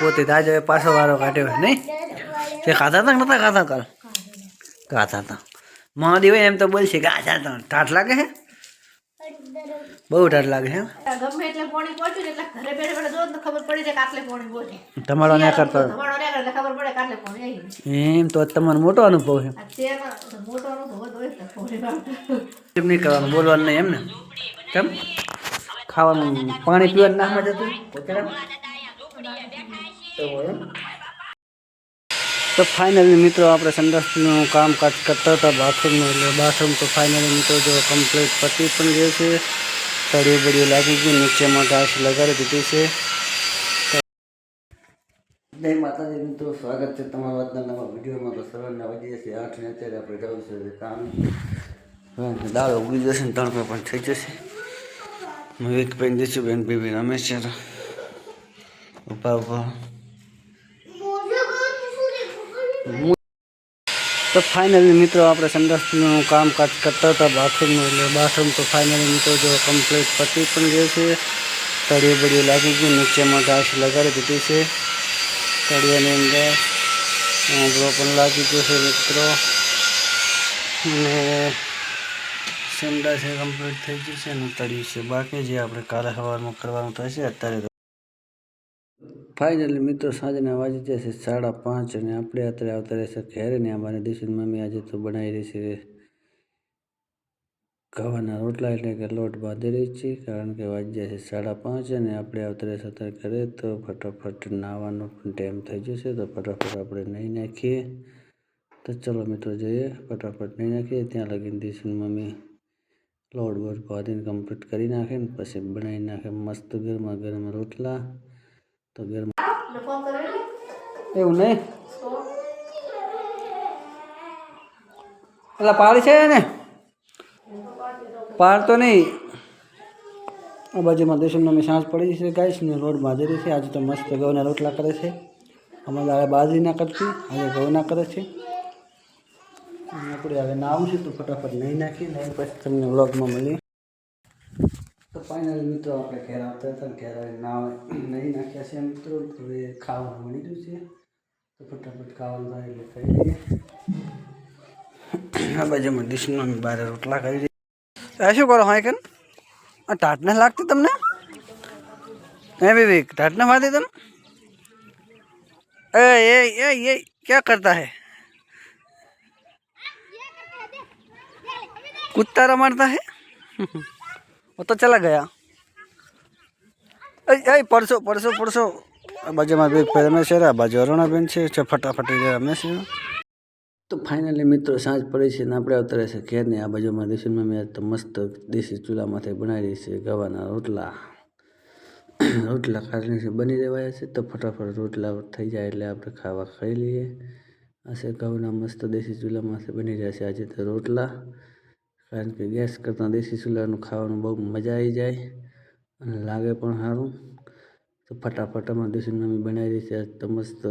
પોતે તાજ હવે પાછો વારો કાઢ્યો નહીં? તે ખાધા હતા નતા ખાતા કાલ? ખાધા હતા મહાદેવ એમ તો બોલશે કે આજા તો ઠાઠ લાગે છે બહુ ઠાઠ લાગે છે ગમે એટલે પોણી પહોંચ્યું એટલે ઘરે બેઠે બેઠે જો તો ખબર પડી જાય કે આટલે પોણી પહોંચી તમારો ને કરતો તમારો ને એટલે ખબર પડે કે આટલે પોણી એમ તો તમારો મોટો અનુભવ છે. મોટો અનુભવ હોય પોણી એમ નહીં કરવાનું બોલવાનું નહીં એમ ને? કેમ? ખાવાનું પાણી પીવાનું નાખમાં જતું? તો ફાઇનલી મિત્રો આપણે સંડાસનું કામકાજ કરતા હતા બાથરૂમનું એટલે બાથરૂમ તો ફાઇનલી મિત્રો જો કમ્પ્લીટ પતી પણ ગયું છે. તળિયું બળિયું લાગી ગયું નીચેમાં ઘાસ લગાડી દીધી છે. જય માતાજી મિત્રો સ્વાગત છે તમારા આજના નવા વિડીયોમાં. તો સવારના વાગી જશે આઠ ને અત્યારે આપણે જવું છે કામ. દાળ ઉગી જશે ને તણપે પણ થઈ જશે. વિવેક બેન દઈશું બેન બેબી રમેશ છે. ઊભા ઊભા. તો ફાઇનલી મિત્રો આપણે સંડાસનું કામકાજ કરતા હતા બાથરૂમનું, એટલે બાથરૂમ તો ફાઇનલી મિત્રો જો કમ્પ્લીટ પતી પણ ગયું છે. તળિયું બળિયું લાગી ગયું નીચેમાં ઘાસ લગાડી દીધી છે. તળિયાની અંદર આંબળો પણ લાગી ગયો છે મિત્રો. અને સંડા એ કમ્પ્લીટ થઈ ગયું છે અને તળિયું છે. બાકી જે આપણે કાલે સવારમાં કરવાનું થશે, અત્યારે ફાઇનલી મિત્રો, સાંજના વાગી છે સાડા પાંચ અને આપણે અત્યારે આવતા રહેશે ઘેરે ને અમારી દિશી મમ્મી આજે તો બનાવી રહી છે ખાવાના રોટલા એટલે કે લોટ બાંધી રહી છે, કારણ કે વાગી છે સાડા પાંચ અને આપણે આવતા રહેશે અત્યારે ઘરે, તો ફટાફટ નાહવાનો પણ ટાઈમ થઈ જશે તો ફટાફટ આપણે નહીં નાખીએ. તો ચલો મિત્રો, જઈએ, ફટાફટ નહીં નાખીએ, ત્યાં લગીને દિવસની મમ્મી લોટ બોટ બાંધીને કમ્પ્લીટ કરી નાખે ને પછી બનાવી નાખે મસ્ત ગરમા ગરમ રોટલા. તો ને? એવું નહીં? એટલે પાડ છે ને પાડ તો નહીં. આ બાજુમાં અમે સાંજ પડી છે ગાઈશ ને રોડ બાજરી છે. આજે તો મસ્ત ઘઉંના રોટલા કરે છે. અમારે દાડે બાજરી ના કરતી આજે ઘઉંના કરે છે. આપણે હવે નાવું છે તો ફટાફટ નહીં નાખીએ નહીં પછી તમને વ્લોગમાં મળીએ. તો ફાઇનલ મિત્રો આપણે ઘેર આવતા હતા ને ઘેર આવીને નાવ નહીં નાખ્યા છે મિત્રો તો હવે ખાવાનું મળી ગયું છે તો ફટાફટ ખાવાનું થાય એટલે ખાઈ લઈએ આ બાજુમાં ડીશમાં અમે બારે રોટલા કરી દઈએ આ શું કરો હા કેન આ ટાટને લાગતી તમને હે વિવેક ટાટને મારતી તમે ए ये ये ये क्या करता है कुत्ता रमाड़ता है वो तो चला गया ए ए परसों परसों परसों આ બાજુમાં બે રમેશ છે આ બાજુ અરુણાબેન છે છે ફટાફટ એ રમેશ છે તો ફાઇનલી મિત્રો સાંજ પડી છે ને આપણે આવતા રહેશે ઘેરની આ બાજુમાં દેશી મમ્મી આજ તો મસ્ત દેશી ચૂલામાંથી બનાવી રહી છે ગવાના રોટલા રોટલા કાઢીને છે બની રહેવાયા છે તો ફટાફટ રોટલા થઈ જાય એટલે આપણે ખાવા ખાઈ લઈએ આ છે ઘઉંના મસ્ત દેશી ચૂલામાંથી બની રહ્યા છે આજે તો રોટલા કારણ કે ગેસ કરતાં દેશી ચૂલાનું ખાવાનું બહુ મજા આવી જાય અને લાગે પણ સારું. તો ફટાફટ અમારા દેશી મમ્મી બનાવી છે તો મસ્ત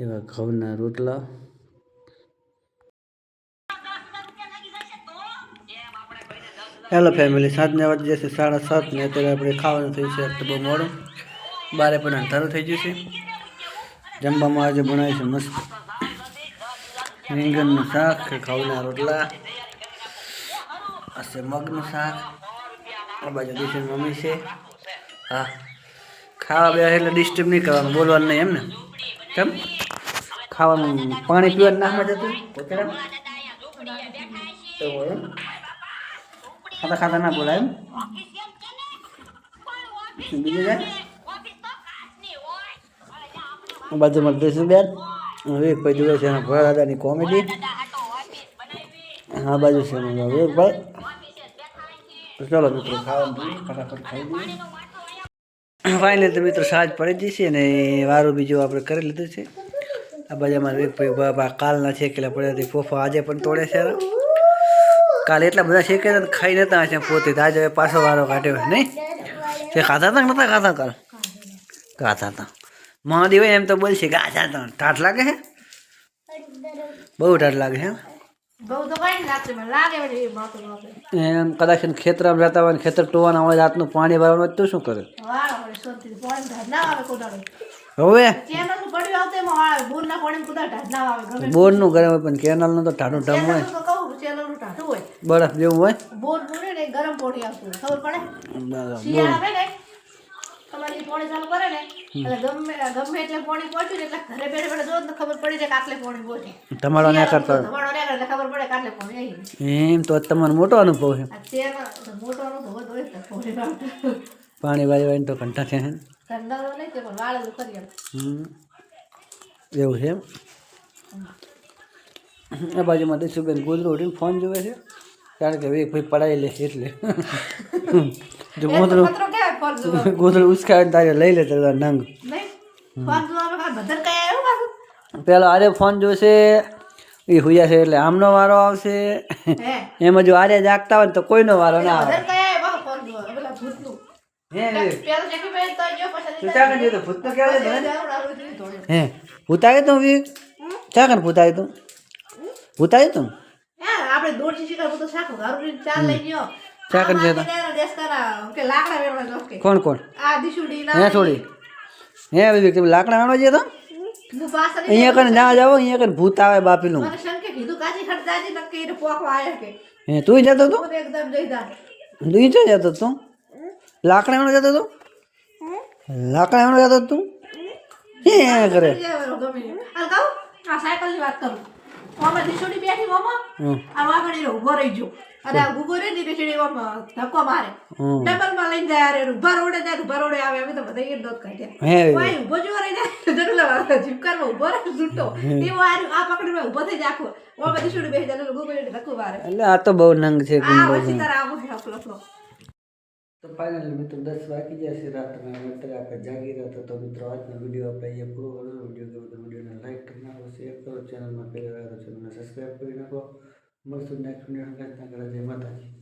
એવા ઘઉંના રોટલા. હેલો ફેમિલી સાતને વાગી જશે, સાડા સાત ને અત્યારે આપણે ખાવાનું થયું છે, તો બહુ મોડું. બારે પણ અંધારું થઈ ગયું છે. જમવામાં આજે બનાવ્યું મસ્ત રીંગણનું શાક, ઘઉંના રોટલા. આ છે, મગનું શાક. આ બાજુ દેશી મમ્મી છે. હા. ખાવા બે એટલે ડિસ્ટર્બ નહીં કરવાનું, બોલવાનું નહીં એમ ને? કેમ? ખાવાનું પાણી પીવાનું જતું કેમ એમ? ખાતા ખાતા ના બોલાય એમ? બીજું જાય બાજુમાં દેશું બેન હવે કોઈ છે, એના ભોળા દાદાની કોમેડી આ બાજુ છે વિવેકભાઈ. તો ચલો મિત્રો ફાઇનલ તો મિત્રો સાજ પડી જશે અને વારું બીજું આપણે કરી લીધું છે. આ બાજામાં એક ભાઈ બાબા કાલના શેકેલા પડ્યા હતી, ફોફા આજે પણ તોડે છે કાલે એટલા બધા શેકેલા ખાઈ નતા હશે, પોતે તો આજે પાછો વારો કાઢ્યો નહીં? તે ખાતા હતા નતા ખાતા કાલ? ખાતા હતા. મહાદેવ એમ તો બોલશે કે હતા ઠાઠ લાગે છે. બહુ ઠાઠ લાગે છે એમ કદાચ ખેતરમાં જતા હોય ખેતર ટોવાના હોય રાતનું પાણી ભરવાનું તો શું કરે? ના હવે? બોર ના ગરમ હોય પણ કેનાલનું તો ઠાડું ઠમ હોય. તો કહું ચેનલનું હોય. બરફ જેવું હોય? બોર ગરમ પાણી આવતું ખબર પડે બરાબર શિયાળા આવે ને તમારી પોણી ચાલુ કરે ને એટલે ગમે ગમે એટલે પોણી પહોંચ્યું એટલે ઘરે બેઠે બેઠે જો ને ખબર પડી જાય કે આટલે પાણી પહોંચે તમારો ના કરતો તમારો ને એટલે ખબર પડે કે આટલે પાણી એમ તો તમારો મોટો અનુભવ છે. આ મોટો અનુભવ હોય તો પાણી વાળી વાળીને તો કંટા છે કંટા તો નહીં તે પણ વાળેલું કરી એમ હમ. એવું છે આ બાજુમાં દઈશુબેન ગોદડું ઉઠીને ફોન જોવે છે. કારણ કે ભાઈ પડાવી લે એટલે. જો ગોદડું ઉચકાવે ને તારે લઈ લે તારે નંગ. પેલો આરે ફોન જોશે એ હુયા છે એટલે આમનો વારો આવશે. એમાં જો આરે જાગતા હોય ને તો કોઈનો વારો ના આવે. હે પહેરી તો ચા કન જોતો? ભૂત તો કહેવાય ને? દારૂ દારૂ જેવી ધોળે. હે ભૂત આવી તું? આપણે દોઢ શાક લઈ ગયો. ચા કરી આ દેતા. બાકી દેશ કરા કે લાકડા વેરવા જાવ કે કોણ કોણ? આ દીશુડી હે ના થોડી હે વિવેક તમે લાકડા આણવા જઈએ તો? હું પાછળ અહીંયા કને ના જાવ અહીંયા કને ભૂત આવે બાપીનું. મને શંકે કીધું કાચી ખડ જાજી નક્કી એને પોકવા આયા કે. હે તું જતો તું હું તો એકદમ જઈ દા તું ચો જતો તું લાકડા આણવા જતો તું લાકડા આણવા જતો તું? હે કરે ગમે હાલ કહું આ સાયકલની વાત કરું. આમાં દીશુડી બેઠી આમાં આ વાગણી ઊભો રહી ગયો. અને આ ગુગો રે દીકરી ચીડી આમાં ધક્કો મારે. ડબલમાં લઈને જાય ઊભા રોડે જાય ઊભા રોડે આવે અમે તો બધા એ દોત કાઢ્યા કોઈ ઊભો રહી જાય જરૂર જીપકારમાં ઊભો રહે છૂટો એવો આ આ પકડીને ઊભો થઈ જાય આખો. ઓ બધી છોડી બેસી જાય રે ધક્કો મારે. એટલે આ તો બહુ નંગ છે આ પછી તારા આવો છે આપલો આપલો તો ફાઇનલી મિત્રો દસ વાગી જશે અને અત્યારે આપણે જાગી રહ્યા હતા. તો મિત્રો, આજનો વીડિયો આપણે અહીંયા પૂરો કરવાનો વીડિયો ગમે તો વિડીયોને લાઇક કરી નાખો શેર કરો ચેનલમાં પહેલાં ચેનલને સબસ્ક્રાઈબ કરી નાખો. મળશું નેક્સ્ટ વીડિયો જય માતાજી.